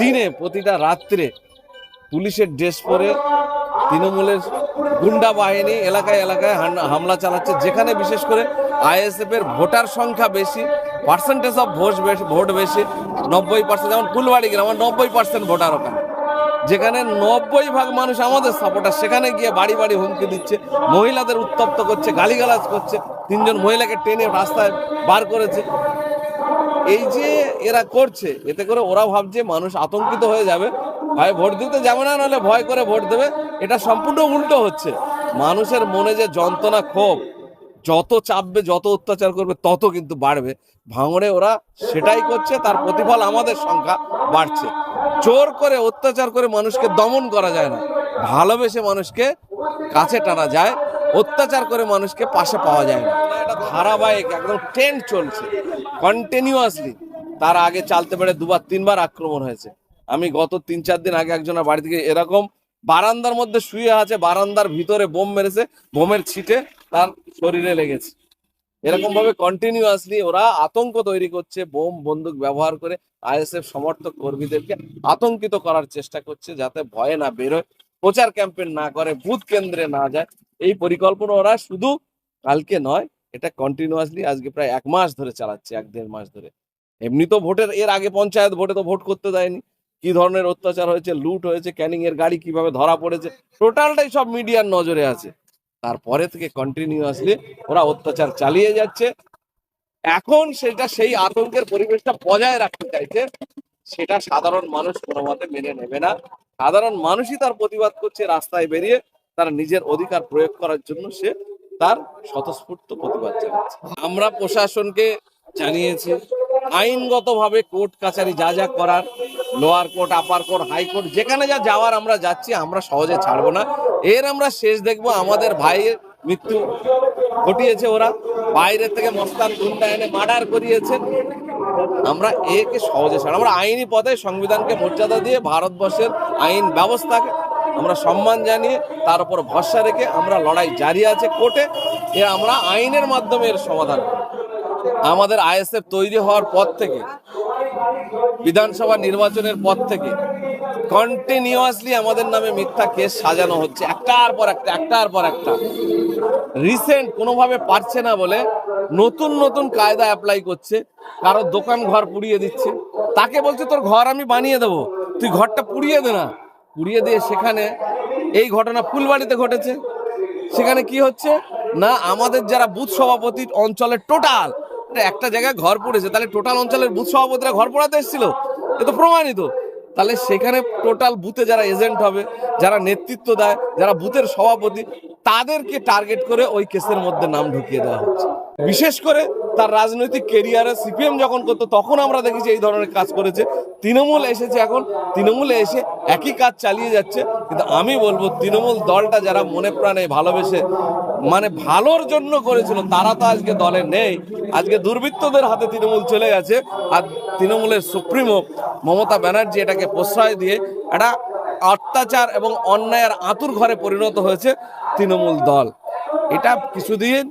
দিনে, প্রতিটা রাত্রে পুলিশের ড্রেস পরে তৃণমূলের গুন্ডা বাহিনী এলাকায় এলাকায় হামলা চালাচ্ছে। যেখানে বিশেষ করে আইএসএফ এর ভোটার সংখ্যা বেশি পার্সেন্টেজ অফ ভোট বেশি ভোট বেশি, নব্বই পার্সেন্ট যেমন ফুলবাড়ি গ্রাম নব্বই পার্সেন্ট ভোটার ওখানে। যেখানে নব্বই ভাগ মানুষ আমাদের সাপোর্টার সেখানে গিয়ে বাড়ি বাড়ি হুমকি দিচ্ছে, মহিলাদের উত্তপ্ত করছে, গালিগালাজ করছে। তিনজন মহিলাকে টেনে রাস্তায় বার করেছে। এই যে এরা করছে, এতে করে ওরা ভাবছে মানুষ আতঙ্কিত হয়ে যাবে। ভাই, ভোট দিতে যাবে না, নাহলে ভয় করে ভোট দেবে। এটা সম্পূর্ণ উল্টো হচ্ছে। মানুষের মনে যে যন্ত্রণা, ক্ষোভ, যত চাপবে, যত অত্যাচার করবে, তত কিন্তু বাড়বে। ভাঙড়ে ওরা সেটাই করছে, তার প্রতিফল আমাদের সংখ্যা বাড়ছে। জোর করে অত্যাচার করে মানুষকে দমন করা যায় না। ভালোবেসে মানুষকে কাছে টানা যায়, অত্যাচার করে মানুষকে পাশে পাওয়া যায় না। ধারাবাহিক একদম ট্রেন্ড চলছে। কন্টিনিউয়াসলি তার আগে চালতে পেরে দুবার, তিনবার আক্রমণ হয়েছে। আমি গত তিন, চার দিন আগে একজনের বাড়ি থেকে এরকম বারান্দার মধ্যে শুয়ে আছে, বারান্দার ভিতরে বোম মেরেছে, বোমের ছিটে তার শরীরে লেগেছে। এরকম ভাবে কন্টিনিউয়াসলি ওরা আতঙ্ক তৈরি করছে, বোম, বন্দুক ব্যবহার করে আইএসএফ সমর্থক কর্মীদেরকে আতঙ্কিত করার চেষ্টা করছে যাতে ভয়ে না বেরোয় প্রচার ক্যাম্পেন না করে, বুথ কেন্দ্রে না যায়। এই পরিকল্পনা ওরা শুধু কালকে নয় এটা কন্টিনিউয়াসলি আজকে প্রায় এক মাস ধরে চালাচ্ছে, এক দেড় মাস ধরে। এমনি তো ভোটের, এর আগে পঞ্চায়েত ভোটে তো ভোট করতে দেয়নি। কি ধরনের অত্যাচার হয়েছে, লুট হয়েছে, ক্যানিং এর গাড়ি কীভাবে ধরা পড়েছে টোটালটাই সব মিডিয়ার নজরে আছে। তারপরে থেকে কন্টিনিউয়াসলি ওরা অত্যাচার চালিয়ে যাচ্ছে। এখন সেটা সেই আতঙ্কের পরিবেশটা বজায় রাখতে চাইছে, সেটা সাধারণ মানুষ কোনো মতে মেনে নেবে না। সাধারণ মানুষই তার প্রতিবাদ করছে, রাস্তায় বেরিয়ে তার নিজের অধিকার প্রয়োগ করার জন্য সে তার স্বতঃস্ফূর্ত প্রতিবাদ জানাচ্ছে। আমরা প্রশাসনকে জানিয়েছি, আইনগতভাবে কোর্ট কাছারি যা যা করার lower court upper court high court যেখানে যা যাওয়ার আমরা যাচ্ছি, আমরা সহজে ছাড়বো না। এর আমরা শেষ দেখব, আমাদের ভাইয়ের মৃত্যু ঘটিয়েছে ওরা। বাইরে থেকে মস্তান গুন্ডা এনে মার্ডার করিয়েছে। আমরা একে সহজে ছাড়া আমরা আইনি পথে সংবিধানকে মর্যাদা দিয়ে ভারতবর্ষের আইন ব্যবস্থাকে আমরা সম্মান জানিয়ে তার উপর ভরসা রেখে আমরা লড়াই জারি আছে কোর্টে, এ আমরা আইনের মাধ্যমে এর সমাধান আমাদের আইএসএফ তৈরি হওয়ার পর থেকে, বিধানসভা নির্বাচনের পর থেকে কন্টিনিউয়াসলি আমাদের নামে মিথ্যা কেস সাজানো হচ্ছে, একটার পর একটা, একটার পর একটা। রিসেন্ট কোনোভাবে পারছে না বলে নতুন নতুন কায়দা অ্যাপ্লাই করছে, কারও দোকান ঘর পুড়িয়ে দিচ্ছে। তাকে বলছে, তোর ঘর আমি বানিয়ে দেবো, তুই ঘরটা পুড়িয়ে দে না। পুড়িয়ে দিয়ে সেখানে এই ঘটনা ফুলবাড়িতে ঘটেছে। সেখানে কি হচ্ছে? না, আমাদের যারা বুথ সভাপতি অঞ্চলের টোটাল একটা জায়গায় ঘর পড়েছে, তাহলে টোটাল অঞ্চলের বুথ সভাপতিরা ঘর পড়াতে এসেছিল? এ তো প্রমাণিত। তাহলে সেখানে টোটাল বুথে যারা এজেন্ট হবে, যারা নেতৃত্ব দেয়, যারা বুথের সভাপতি, তাদেরকে টার্গেট করে ওই কেসের মধ্যে নাম ঢুকিয়ে দেওয়া হচ্ছে। বিশেষ করে তার রাজনৈতিক কেরিয়ারে সিপিএম যখন করতো, তখন আমরা দেখেছি এই ধরনের কাজ করেছে। তৃণমূল এসেছে এখন, তৃণমূলে এসে একই কাজ চালিয়ে যাচ্ছে। কিন্তু আমি বলব, তৃণমূল দলটা যারা মনে প্রাণে ভালোবেসে মানে ভালোর জন্য করেছিল, তারা তো আজকে দলে নেই। আজকে দুর্বৃত্তদের হাতে তৃণমূল চলে গেছে। আর তৃণমূলের সুপ্রিমো মমতা ব্যানার্জি এটাকে প্রশ্রয় দিয়ে একটা অত্যাচার এবং অন্যায়ের আতুর ঘরে পরিণত হয়েছে তৃণমূল দল। এটা কিছুদিন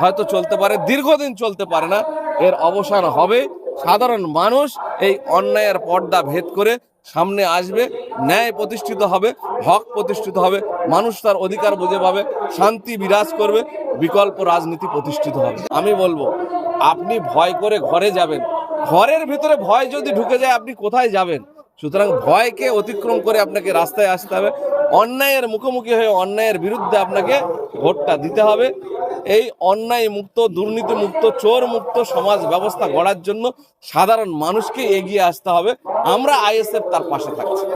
হয়তো চলতে পারে, দীর্ঘদিন চলতে পারে না। এর অবসান হবে। সাধারণ মানুষ এই অন্যায়ের পর্দা ভেদ করে সামনে আসবে, ন্যায় প্রতিষ্ঠিত হবে, হক প্রতিষ্ঠিত হবে, মানুষ তার অধিকার বুঝে পাবে, শান্তি বিরাজ করবে, বিকল্প রাজনীতি প্রতিষ্ঠিত হবে। আমি বলব, আপনি ভয় করে ঘরে যাবেন। ঘরের ভিতরে ভয় যদি ঢুকে যায়, আপনি কোথায় যাবেন? সুতরাং ভয়কে অতিক্রম করে আপনাকে রাস্তায় আসতে হবে। অন্যায়ের মুখোমুখি হয়ে অন্যায়ের বিরুদ্ধে আপনাকে ভোটটা দিতে হবে। এই অন্যায় মুক্ত, দুর্নীতি মুক্ত, চোর মুক্ত সমাজ ব্যবস্থা গড়ার জন্য সাধারণ মানুষকে এগিয়ে আসতে হবে। আমরা আইএসএফ তার পাশে থাকছি।